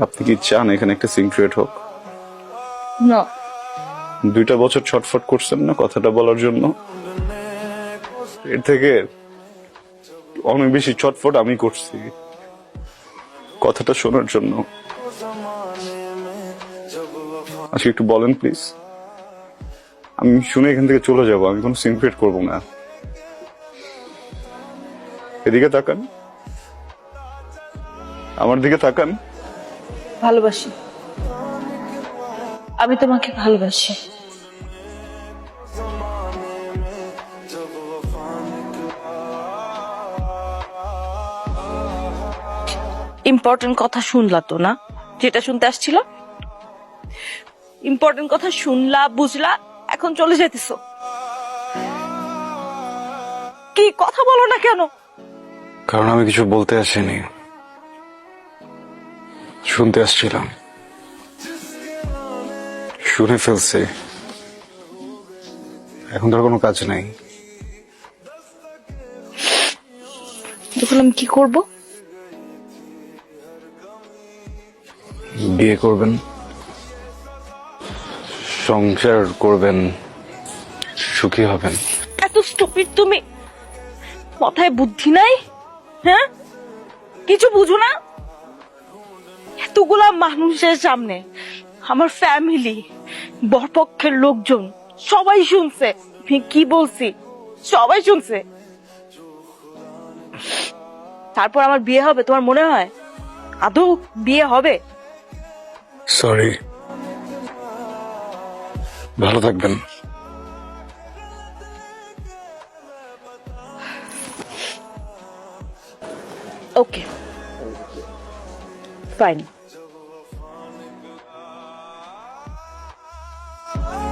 আপনি কি চান এখানে একটা সিক্রেট হোক? না। দুইটা বছর ছটফট করছেন না কথাটা বলার জন্য? এর থেকে অনেক বেশি ছটফট আমি করছি কথাটা শোনার জন্য। আজকে একটু বলেন প্লিজ আমি শুনে এখান থেকে চলে যাব আমি কোনো সিনক্রেট করব না। এদিকে তাকান। আমার দিকে তাকান। ভালোবাসি। আমি তোমাকে ভালোবাসি। ইম্পর্টেন্ট কথা শুনলা তো না? যেটা শুনতে আসছিল? ইম্পর্টেন্ট কথা শুনলা বুঝলা এখন চলে যেতেছো কি কথা বলো না কেন? কারণ আমি কিছু বলতে আসিনি। শুনতে আসছিলাম। শুনে ফেলছে। এখন তার কোনো কাজ নাই। তখন আমি কি করব? বিয়ে করবেন। সংসার করবেন। সুখী হবেন। এত স্টুপিড তুমি। মাথায় বুদ্ধি নাই? হ্যাঁ? কিছু বুঝো না? এতগুলা মানুষের সামনে আমার ফ্যামিলি বরপক্ষের লোকজন সবাই শুনছে। কি বলছি? সবাই শুনছে। তারপর আমার বিয়ে হবে তোমার মনে হয়? আদৌ বিয়ে হবে? সরি ভালো থাকবেন। Okay fine Oh.